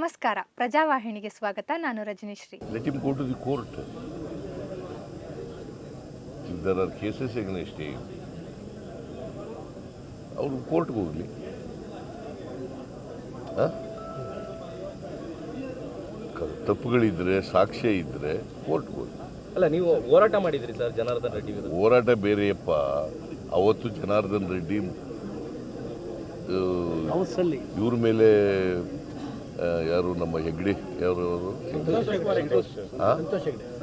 ನಮಸ್ಕಾರ. ಪ್ರಜಾವಾಹಿನಿಗೆ ಸ್ವಾಗತ. ನಾನು ರಜನೀಶ್ರೀ. Let him go to the court. If there are cases against him, ಅವರು ಕೋರ್ಟ್ಗೆ ಹೋಗಲಿ. ತಪ್ಪುಗಳಿದ್ರೆ ಸಾಕ್ಷ್ಯ ಇದ್ರೆ ಕೋರ್ಟ್ಗೆ ಹೋಗಿ ಅಲ್ಲ ನೀವು ಹೋರಾಟ ಮಾಡಿದ್ರಿ ಸರ್ ಜನಾರ್ದನ್ ರೆಡ್ಡಿ ವಿರುದ್ಧ? ಹೋರಾಟ ಬೇರೆಯಪ್ಪ. ಅವತ್ತು ಜನಾರ್ದನ್ ರೆಡ್ಡಿ ಇವ್ರ ಮೇಲೆ ಯಾರು ನಮ್ಮ ಹೆಗ್ಡೆ ಯಾರು ಅವರು?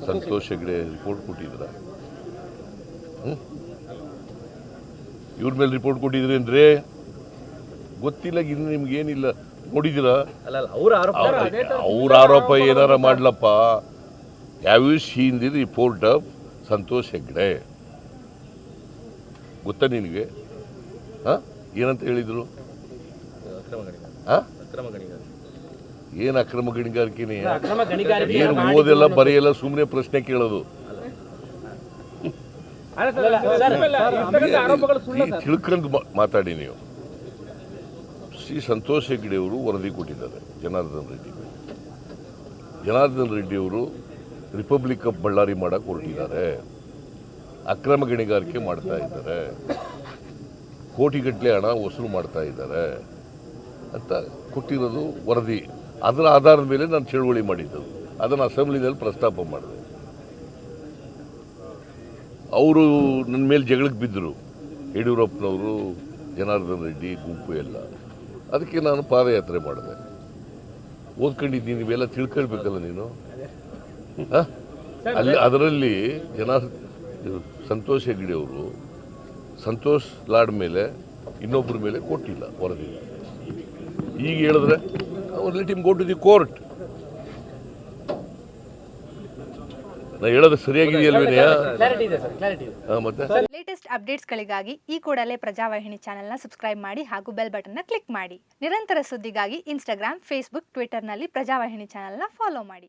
ಸಂತೋಷ್ ಹೆಗ್ಡೆ. ರಿಪೋರ್ಟ್ ಕೊಟ್ಟಿದ್ರ. ಇವ್ರ ಮೇಲೆ ರಿಪೋರ್ಟ್ ಕೊಟ್ಟಿದ್ರೇನ್ರಿ ಗೊತ್ತಿಲ್ಲ ಇನ್ನು ನಿಮ್ಗೇನಿಲ್ಲ. ನೋಡಿದಿರಾ ಅವ್ರ ಆರೋಪ ಅವ್ರ ಆರೋಪ ಏನಾರ ಮಾಡ್ಲಪ್ಪ? Have you seen the report of Santosh Hegde. ಗೊತ್ತಾ ನಿನಗೆ? ಹಾಂ? ಏನಂತ ಹೇಳಿದ್ರು? ಹಾಂ? ಏನು ಅಕ್ರಮ ಗಣಿಗಾರಿಕೆನೇ? ಏನು ಓದಿಲ್ಲ ಬರೆಯಲ್ಲ ಸುಮ್ಮನೆ ಪ್ರಶ್ನೆ ಕೇಳೋದು. ತಿಳ್ಕೊಂಡು ಮಾತಾಡಿ ನೀವು. ಶ್ರೀ ಸಂತೋಷ್ ಹೆಗ್ಡೆ ಅವರು ವರದಿ ಕೊಟ್ಟಿದ್ದಾರೆ ಜನಾರ್ದನ್ ರೆಡ್ಡಿ ಜನಾರ್ದನ್ ರೆಡ್ಡಿ ಅವರು ರಿಪಬ್ಲಿಕ್ ಆಫ್ ಬಳ್ಳಾರಿ ಮಾಡಕ್ಕೆ ಹೊರಟಿದ್ದಾರೆ. ಅಕ್ರಮ ಗಣಿಗಾರಿಕೆ ಮಾಡ್ತಾ ಇದ್ದಾರೆ. ಕೋಟಿಗಟ್ಟಲೆ ಹಣ ವಸೂಲು ಮಾಡ್ತಾ ಇದ್ದಾರೆ ಅಂತ ಕೊಟ್ಟಿರೋದು ವರದಿ. ಅದರ ಆಧಾರದ ಮೇಲೆ ನಾನು ಚಳುವಳಿ ಮಾಡಿದ್ದು. ಅದನ್ನು ಅಸೆಂಬ್ಲಿನಲ್ಲಿ ಪ್ರಸ್ತಾಪ ಮಾಡಿದೆ. ಅವರು ನನ್ನ ಮೇಲೆ ಜಗಳಕ್ಕೆ ಬಿದ್ದರು. ಯಡಿಯೂರಪ್ಪನವರು, ಜನಾರ್ದನ್ ರೆಡ್ಡಿ, ಗುಂಪು ಎಲ್ಲ. ಅದಕ್ಕೆ ನಾನು ಪಾದಯಾತ್ರೆ ಮಾಡಿದೆ. ಓದ್ಕೊಂಡಿದ್ದೀನಿ, ನೀವೆಲ್ಲ ತಿಳ್ಕೊಳ್ಬೇಕಲ್ಲ ನೀನು? ಅಲ್ಲಿ ಅದರಲ್ಲಿ ಜನ ಸಂತೋಷ್ ಹೆಗ್ಡೆ ಅವರು, ಸಂತೋಷ್ ಲಾಡ್ ಮೇಲೆ ಇನ್ನೊಬ್ಬರ ಮೇಲೆ ಕೊಟ್ಟಿಲ್ಲ ವರದಿ. ಈಗ ಹೇಳಿದ್ರೆ ಅವ್ರು let him go to the court ನಾ ಹೇಳೋದು ಸರಿಯಾಗಿದೆಯಲ್ವೇನೆಯ ಮತ್ತೆ? ಲೇಟೆಸ್ಟ್ ಅಪ್ಡೇಟ್ಸ್ಗಳಿಗಾಗಿ ಈ ಕೂಡಲೇ ಪ್ರಜಾವಾಹಿನಿ ಚಾನೆಲ್ನ ಸಬ್ಸ್ಕ್ರೈಬ್ ಮಾಡಿ ಹಾಗೂ ಬೆಲ್ ಬಟನ್ನ ಕ್ಲಿಕ್ ಮಾಡಿ. ನಿರಂತರ ಸುದ್ದಿಗಾಗಿ ಇನ್ಸ್ಟಾಗ್ರಾಮ್ ಫೇಸ್ಬುಕ್ ಟ್ವಿಟರ್ನಲ್ಲಿ ಪ್ರಜಾವಾಹಿನಿ ಚಾನೆಲ್ನ ಫಾಲೋ ಮಾಡಿ.